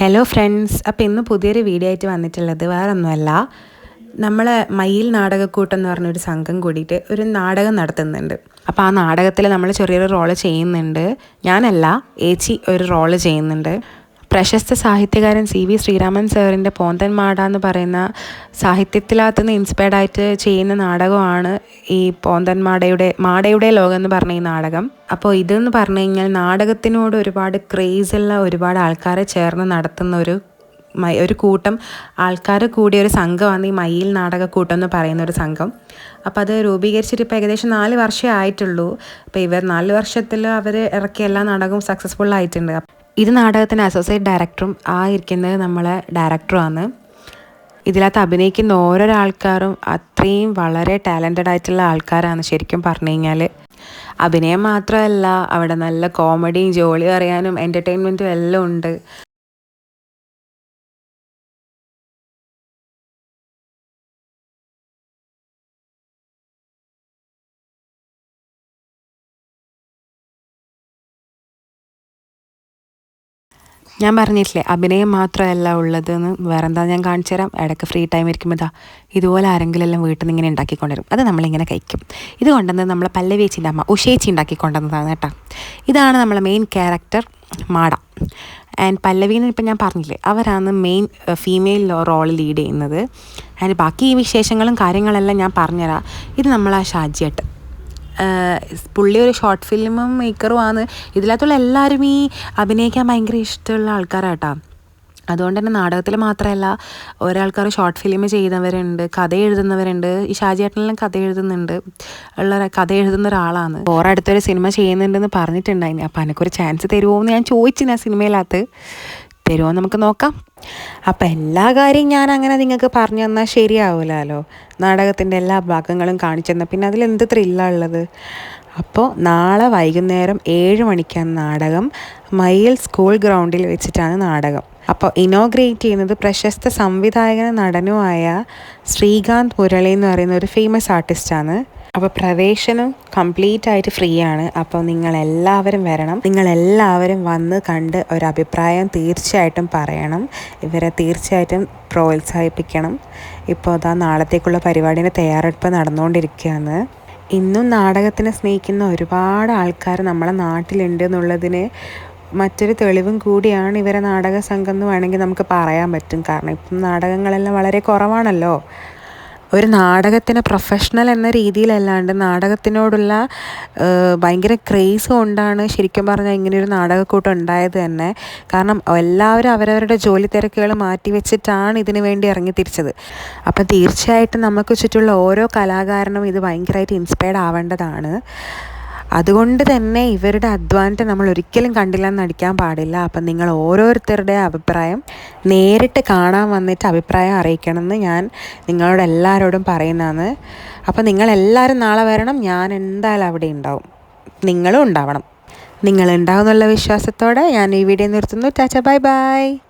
Hello friends അപ്പോൾ ഇന്ന് പുതിയൊരു വീഡിയോ ആയിട്ട് വന്നിട്ടുള്ളത് വേറെ ഒന്നുമല്ല നമ്മൾ മയിൽ നാടകക്കൂട്ടം എന്ന് പറഞ്ഞൊരു സംഘം കൂടിയിട്ട് ഒരു നാടകം നടത്തുന്നുണ്ട്. അപ്പോൾ ആ നാടകത്തിൽ നമ്മൾ ചെറിയൊരു റോൾ ചെയ്യുന്നുണ്ട്. ഞാനല്ല ഏച്ചി ഒരു റോൾ ചെയ്യുന്നുണ്ട്. പ്രശസ്ത സാഹിത്യകാരൻ സി വി ശ്രീരാമൻ സാറിന്റെ പോന്തൻ മാട എന്ന് പറയുന്ന സാഹിത്യത്തിലകത്തുനിന്ന് ഇൻസ്പയർഡ് ആയിട്ട് ചെയ്യുന്ന നാടകമാണ് ഈ പോന്തൻ മാടയുടെ മാടയുടെ ലോകം എന്ന് പറഞ്ഞ ഈ നാടകം. അപ്പോൾ ഇതെന്ന് പറഞ്ഞു കഴിഞ്ഞാൽ നാടകത്തിനോട് ഒരുപാട് ക്രേസുള്ള ഒരുപാട് ആൾക്കാരെ ചേർന്ന് നടത്തുന്ന ഒരു ഒരു കൂട്ടം ആൾക്കാർ കൂടിയ ഒരു സംഘമാണ് ഈ മയിൽ നാടകക്കൂട്ടം എന്ന് പറയുന്ന ഒരു സംഘം. അപ്പോൾ അത് രൂപീകരിച്ചിട്ട് ഇപ്പോൾ ഏകദേശം നാല് വർഷമേ ആയിട്ടുള്ളൂ. അപ്പോൾ ഇവർ നാല് വർഷത്തിൽ അവർ ഇറക്കിയ എല്ലാ നാടകവും സക്സസ്ഫുൾ ആയിട്ടുണ്ട്. ഇത് നാടകത്തിന് അസോസിയേറ്റ് ഡയറക്ടറും ആ ഇരിക്കുന്നത് നമ്മളെ ഡയറക്ടറുമാണ് ഇതിനകത്ത് അഭിനയിക്കുന്ന ഓരോരോ ആൾക്കാരും അത്രയും വളരെ ടാലന്റഡ് ആയിട്ടുള്ള ആൾക്കാരാണ് ശരിക്കും പറഞ്ഞു കഴിഞ്ഞാൽ അഭിനയം മാത്രമല്ല അവിടെ നല്ല കോമഡിയും ജോളി അറിയാനും എന്റർടൈൻമെന്റും എല്ലാം ഉണ്ട്. ഞാൻ പറഞ്ഞിട്ടില്ലേ അഭിനയം മാത്രമല്ല ഉള്ളതെന്ന് വേറെ എന്താ ഞാൻ കാണിച്ചു തരാം. ഇടയ്ക്ക് ഫ്രീ ടൈം ഇരിക്കുമ്പോൾ ഇതാ ഇതുപോലെ ആരെങ്കിലും എല്ലാം വീട്ടിൽ നിന്ന് ഇങ്ങനെ ഉണ്ടാക്കിക്കൊണ്ടുവരും അത് നമ്മളിങ്ങനെ കഴിക്കും. ഇത് കൊണ്ടുവന്നത് നമ്മളെ പല്ലവേച്ചിന്റെ അമ്മ ഉഷേച്ചി ഉണ്ടാക്കിക്കൊണ്ടുവന്നതാണ് കേട്ടോ. ഇതാണ് നമ്മളെ മെയിൻ ക്യാരക്ടർ മാട. ആൻഡ് പല്ലവീന്ന് ഇപ്പം ഞാൻ പറഞ്ഞില്ലേ അവരാണ് മെയിൻ ഫീമെയിൽ റോൾ ലീഡ് ചെയ്യുന്നത്. ആൻഡ് ബാക്കി ഈ വിശേഷങ്ങളും കാര്യങ്ങളെല്ലാം ഞാൻ പറഞ്ഞുതരാം. ഇത് നമ്മളാ ഷാജിയേട്ട് പുള്ളി ഒരു ഷോർട്ട് ഫിലിമും മേക്കറുമാണ് ഇതിനകത്തുള്ള എല്ലാവരും ഈ അഭിനയിക്കാൻ ഭയങ്കര ഇഷ്ടമുള്ള ആൾക്കാരാട്ടോ. അതുകൊണ്ട് തന്നെ നാടകത്തിൽ മാത്രമല്ല ഒരാൾക്കാർ ഷോർട്ട് ഫിലിം ചെയ്യുന്നവരുണ്ട് കഥ എഴുതുന്നവരുണ്ട് ഈ ഷാജിയേട്ടനെല്ലാം കഥ എഴുതുന്നുണ്ട് ഉള്ള കഥ എഴുതുന്ന ഒരാളാണ്. ഓരോ അടുത്തൊരു സിനിമ ചെയ്യുന്നുണ്ടെന്ന് പറഞ്ഞിട്ടുണ്ടായിന്. അപ്പോൾ എനിക്കൊരു ചാൻസ് തരുമോ എന്ന് ഞാൻ ചോദിച്ചിന് ആ സിനിമയിലകത്ത്. തരുമോ നമുക്ക് നോക്കാം. അപ്പം എല്ലാ കാര്യം ഞാൻ അങ്ങനെ നിങ്ങൾക്ക് പറഞ്ഞു തന്നാൽ ശരിയാവില്ലല്ലോ നാടകത്തിന്റെ എല്ലാ ഭാഗങ്ങളും കാണിച്ചു തന്നാൽ പിന്നെ അതിലെന്ത് ത്രില്ലാണ് അപ്പോൾ നാളെ വൈകുന്നേരം ഏഴ് മണിക്കാണ് നാടകം. മയിൽ സ്കൂൾ ഗ്രൗണ്ടിൽ വെച്ചിട്ടാണ് നാടകം. അപ്പോൾ ഇനോഗ്രേറ്റ് ചെയ്യുന്നത് പ്രശസ്ത സംവിധായകനും നടനുമായ ശ്രീകാന്ത് മുരളി എന്ന് പറയുന്ന ഒരു ഫേമസ് ആർട്ടിസ്റ്റാണ് അപ്പോൾ പ്രവേശനം കംപ്ലീറ്റ് ആയിട്ട് ഫ്രീ ആണ്. അപ്പോൾ നിങ്ങൾ എല്ലാവരും വരണം. നിങ്ങൾ എല്ലാവരും വന്ന് കണ്ട് ഒരു അഭിപ്രായം തീർച്ചയായിട്ടും പറയണം. ഇവരെ തീർച്ചയായിട്ടും പ്രോത്സാഹിപ്പിക്കണം. ഇപ്പോൾ അതാ നാളത്തേക്കുള്ള പരിപാടിയുടെ തയ്യാറെടുപ്പ് നടന്നുകൊണ്ടിരിക്കുകയാണ്. ഇന്നും നാടകത്തിനെ സ്നേഹിക്കുന്ന ഒരുപാട് ആൾക്കാർ നമ്മളെ നാട്ടിലുണ്ട് എന്നുള്ളതിന് മറ്റൊരു തെളിവും കൂടിയാണ് ഇവരെ നാടക സംഘം എന്ന് വേണമെങ്കിൽ നമുക്ക് പറയാൻ പറ്റും. കാരണം ഇപ്പം നാടകങ്ങളെല്ലാം വളരെ കുറവാണല്ലോ. ഒരു നാടകത്തിന് പ്രൊഫഷണൽ എന്ന രീതിയിലല്ലാണ്ട് നാടകത്തിനോടുള്ള ഭയങ്കര ക്രേസ് കൊണ്ടാണ് ശരിക്കും പറഞ്ഞാൽ ഇങ്ങനെയൊരു നാടകക്കൂട്ടം ഉണ്ടായത് തന്നെ. കാരണം എല്ലാവരും അവരവരുടെ ജോലി തിരക്കുകൾ മാറ്റി വെച്ചിട്ടാണ് ഇതിനു വേണ്ടി ഇറങ്ങി തിരിച്ചത് അപ്പം തീർച്ചയായിട്ടും നമുക്ക് ചുറ്റുമുള്ള ഓരോ കലാകാരനും ഇത് ഭയങ്കരമായിട്ട് ഇൻസ്പയർഡ് ആവേണ്ടതാണ്. അതുകൊണ്ട് തന്നെ ഇവരുടെ അധ്വാനത്തെ നമ്മൾ ഒരിക്കലും കണ്ടില്ലെന്ന് നടിക്കാൻ പാടില്ല. അപ്പം നിങ്ങൾ ഓരോരുത്തരുടെ അഭിപ്രായം നേരിട്ട് കാണാൻ വന്നിട്ട് അഭിപ്രായം അറിയിക്കണമെന്ന് ഞാൻ നിങ്ങളോട് എല്ലാവരോടും പറയുന്നതാണ്. അപ്പം നിങ്ങളെല്ലാവരും നാളെ വരണം. ഞാൻ എന്തായാലും അവിടെ ഉണ്ടാവും. നിങ്ങളും ഉണ്ടാവണം. നിങ്ങൾ ഉണ്ടാവും എന്നുള്ള വിശ്വാസത്തോടെ ഞാൻ ഈ വീഡിയോ നിർത്തുന്നു. Tata bye bye.